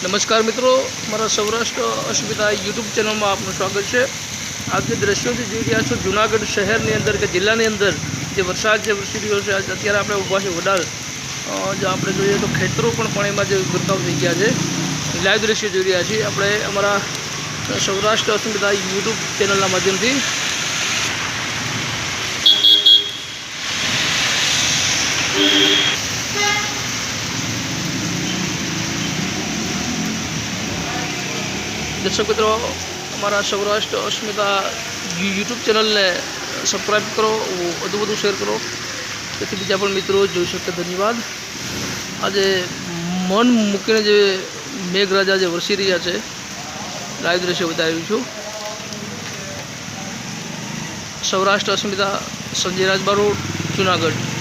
નમસ્કાર મિત્રો, મારા સૌરાષ્ટ્ર અસ્મિતા યુટ્યુબ ચેનલમાં આપનું સ્વાગત છે. આપ જે દ્રશ્યોથી જોઈ રહ્યા છો જુનાગઢ શહેરની અંદર કે જિલ્લાની અંદર જે વરસાદ જે વરસી રહ્યો છે અત્યારે આપણે ઊભા છે વડાલ. જો આપણે જોઈએ તો ખેતરો પણ પાણીમાં જે ગરકાવ થઈ ગયા છે. લાઈવ દ્રશ્યો જોઈ રહ્યા છીએ આપણે અમારા સૌરાષ્ટ્ર અસ્મિતા યુટ્યુબ ચેનલના માધ્યમથી. દર્શક મિત્રો, અમારા સૌરાષ્ટ્ર અસ્મિતા યુટ્યુબ ચેનલને સબસ્ક્રાઈબ કરો, વધુ વધુ શેર કરો. તેથી બીજા પણ મિત્રો જોઈ શકે ધન્યવાદ. આજે મન મૂકીને જે મેઘરાજા જે વરસી રહ્યા છે, લાઈવ દ્રશ્ય બતાવ્યું છું. સૌરાષ્ટ્ર અસ્મિતા, સંજય રાજબારો, જુનાગઢ.